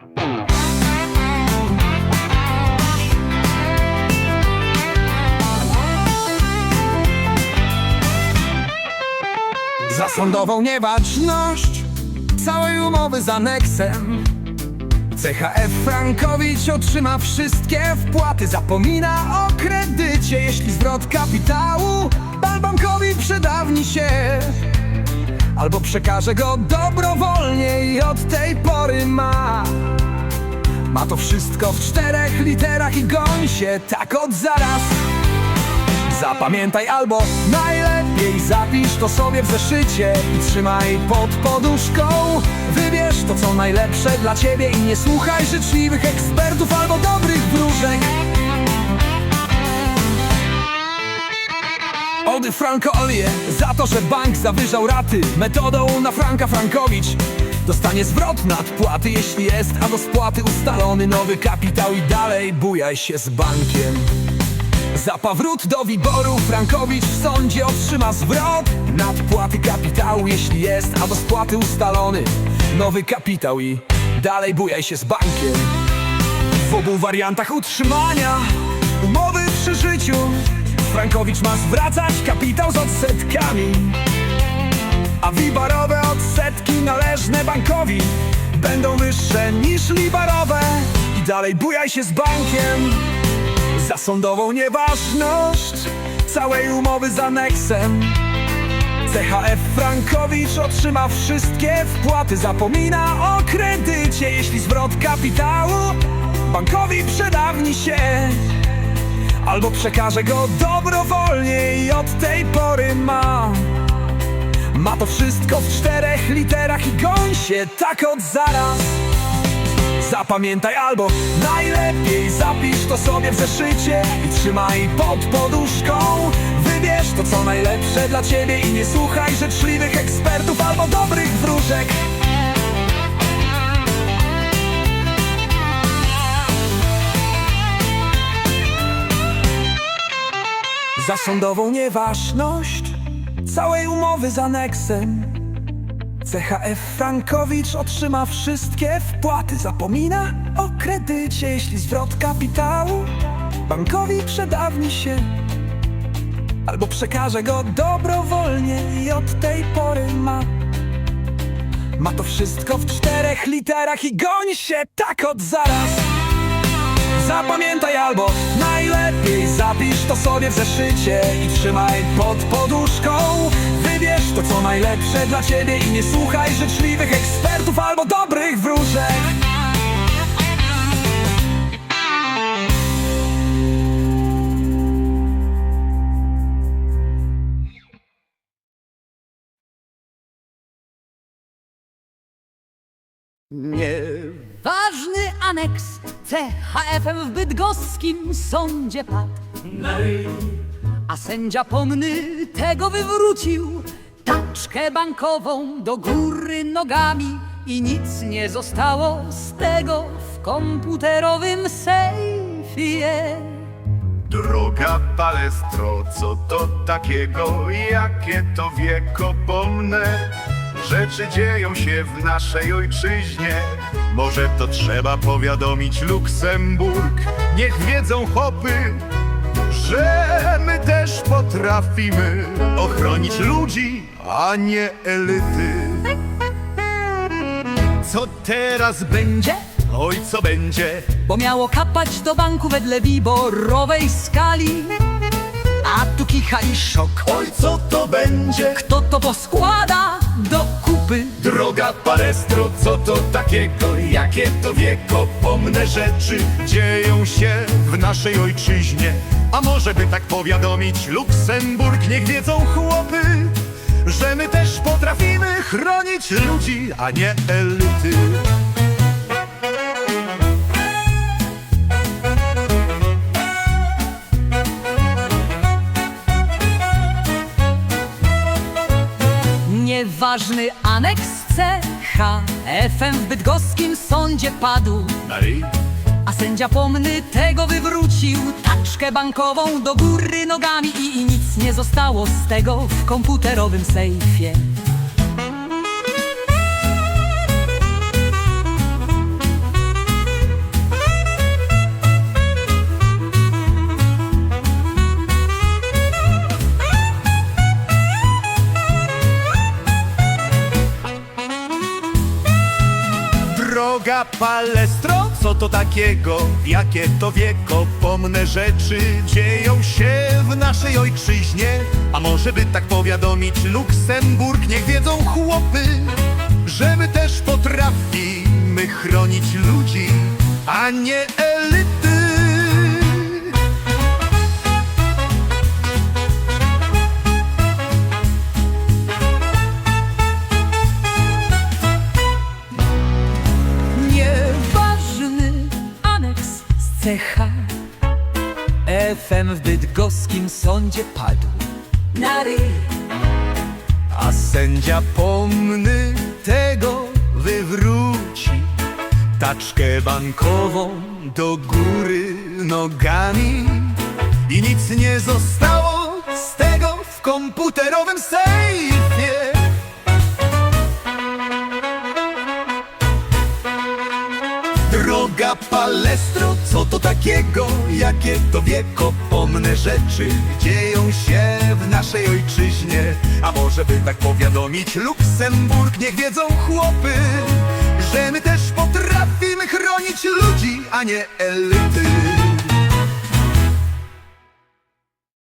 Za sądową nieważność całej umowy z aneksem. CHF Frankowicz otrzyma wszystkie wpłaty. Zapomina o kredycie, jeśli zwrot kapitału Pan bankowi przedawni się Albo przekaże go dobrowolnie i od tej pory ma. Ma to wszystko w czterech literach i goń się tak od zaraz. Zapamiętaj albo najlepiej zapisz to sobie w zeszycie I trzymaj pod poduszką. Wybierz to co najlepsze dla ciebie I nie słuchaj życzliwych ekspertów albo dobrych wróżek Franco Olie za to, że bank zawyżał raty. Metodą na Franka Frankowicz Dostanie zwrot nadpłaty jeśli jest A do spłaty ustalony nowy kapitał. I dalej bujaj się z bankiem. Za powrót do wyboru Frankowicz w sądzie otrzyma zwrot Nadpłaty kapitału jeśli jest, a do spłaty ustalony Nowy kapitał. I dalej bujaj się z bankiem. W obu wariantach utrzymania umowy przy życiu Frankowicz ma zwracać kapitał z odsetkami. A wibarowe odsetki należne bankowi Będą wyższe niż libarowe. I dalej bujaj się z bankiem za sądową nieważność całej umowy z aneksem. CHF Frankowicz otrzyma wszystkie wpłaty Zapomina o kredycie, jeśli zwrot kapitału Bankowi przedawni się Albo przekaże go dobrowolnie i od tej pory ma. Ma to wszystko w czterech literach i goń się tak od zaraz. Zapamiętaj albo najlepiej zapisz to sobie w zeszycie I trzymaj pod poduszką. Wybierz to co najlepsze dla ciebie I nie słuchaj życzliwych ekspertów albo dobrych wróżek Za sądową nieważność całej umowy z aneksem. CHF Frankowicz otrzyma wszystkie wpłaty. Zapomina o kredycie, jeśli zwrot kapitału Bankowi przedawni się. Albo przekaże go dobrowolnie i od tej pory ma. Ma to wszystko w czterech literach i goni się tak od zaraz Zapamiętaj albo najlepiej zapisz to sobie w zeszycie I trzymaj pod poduszką. Wybierz to co najlepsze dla ciebie I nie słuchaj życzliwych ekspertów albo dobrych wróżek. Ważny aneks CHF-em w bydgoskim sądzie padł. A sędzia pomny tego wywrócił taczkę bankową do góry nogami i nic nie zostało z tego w komputerowym sejfie. Droga palestro, co to takiego, jakie to wiekopomne Rzeczy dzieją się w naszej ojczyźnie Może to trzeba powiadomić Luksemburg Niech wiedzą chopy, że my też potrafimy Ochronić ludzi, a nie elity Co teraz będzie? Oj, co będzie? Bo miało kapać do banku wedle wiborowej skali. A tu kicha i szok. Oj, co to będzie? Kto to poskłada do? Droga palestro, co to takiego? Jakie to wiekopomne rzeczy dzieją się w naszej ojczyźnie? A może by tak powiadomić Luksemburg, niech wiedzą chłopy, że my też potrafimy chronić ludzi, a nie elity. Nieważny aneks CHF-em w bydgoskim sądzie padł. A sędzia pomny tego wywrócił taczkę bankową do góry nogami i, i nic nie zostało z tego w komputerowym sejfie. Palestro, co to takiego? Jakie to wiekopomne rzeczy dzieją się w naszej ojczyźnie? A może by tak powiadomić Luksemburg, niech wiedzą chłopy, że my też potrafimy chronić ludzi, a nie elity. Cecha. FM w bydgoskim sądzie padł. Na ryj. A sędzia pomny tego wywróci. Taczkę bankową do góry nogami. I nic nie zostało z tego w komputerowym sejfie Droga palestro, co to takiego? Jakie to wiekopomne rzeczy dzieją się w naszej ojczyźnie? A może by tak powiadomić Luksemburg, niech wiedzą chłopy, że my też potrafimy chronić ludzi, a nie elity.